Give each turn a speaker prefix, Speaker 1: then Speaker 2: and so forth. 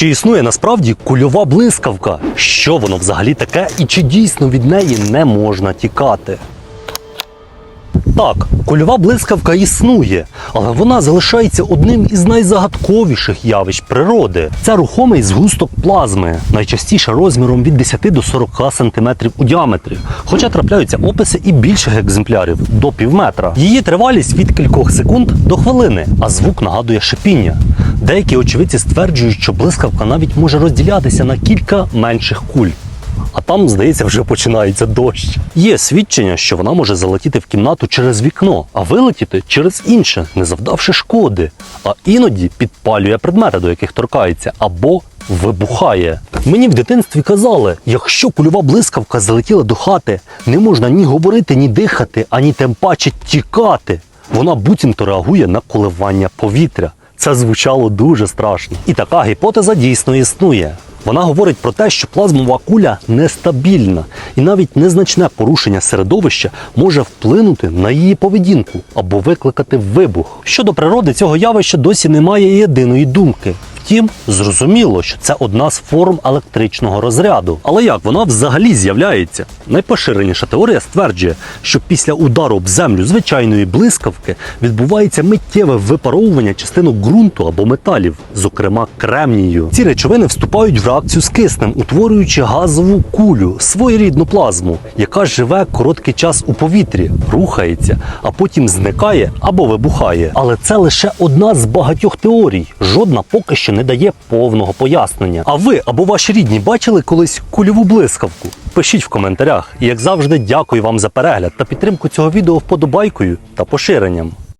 Speaker 1: Чи існує насправді кульова блискавка? Що воно взагалі таке і чи дійсно від неї не можна тікати? Так, кульова блискавка існує, але вона залишається одним із найзагадковіших явищ природи. Це рухомий згусток плазми, найчастіше розміром від 10 до 40 см у діаметрі. Хоча трапляються описи і більших екземплярів до півметра. Її тривалість від кількох секунд до хвилини, а звук нагадує шипіння. Деякі очевидці стверджують, що блискавка навіть може розділятися на кілька менших куль. А там, здається, вже починається дощ. Є свідчення, що вона може залетіти в кімнату через вікно, а вилетіти через інше, не завдавши шкоди. А іноді підпалює предмети, до яких торкається, або вибухає. Мені в дитинстві казали, якщо кульова блискавка залетіла до хати, не можна ні говорити, ні дихати, ані тим паче тікати. Вона буцімто реагує на коливання повітря. Це звучало дуже страшно. І така гіпотеза дійсно існує. Вона говорить про те, що плазмова куля нестабільна, і навіть незначне порушення середовища може вплинути на її поведінку або викликати вибух. Щодо природи цього явища досі немає єдиної думки. Втім, зрозуміло, що це одна з форм електричного розряду. Але як вона взагалі з'являється? Найпоширеніша теорія стверджує, що після удару об землю звичайної блискавки відбувається миттєве випаровування частинок ґрунту або металів, зокрема кремнію. Ці речовини вступають в реакцію з киснем, утворюючи газову кулю, своєрідну плазму, яка живе короткий час у повітрі, рухається, а потім зникає або вибухає. Але це лише одна з багатьох теорій. Жодна поки що не дає повного пояснення. А ви або ваші рідні бачили колись кульову блискавку? Пишіть в коментарях. І як завжди, дякую вам за перегляд та підтримку цього відео вподобайкою та поширенням.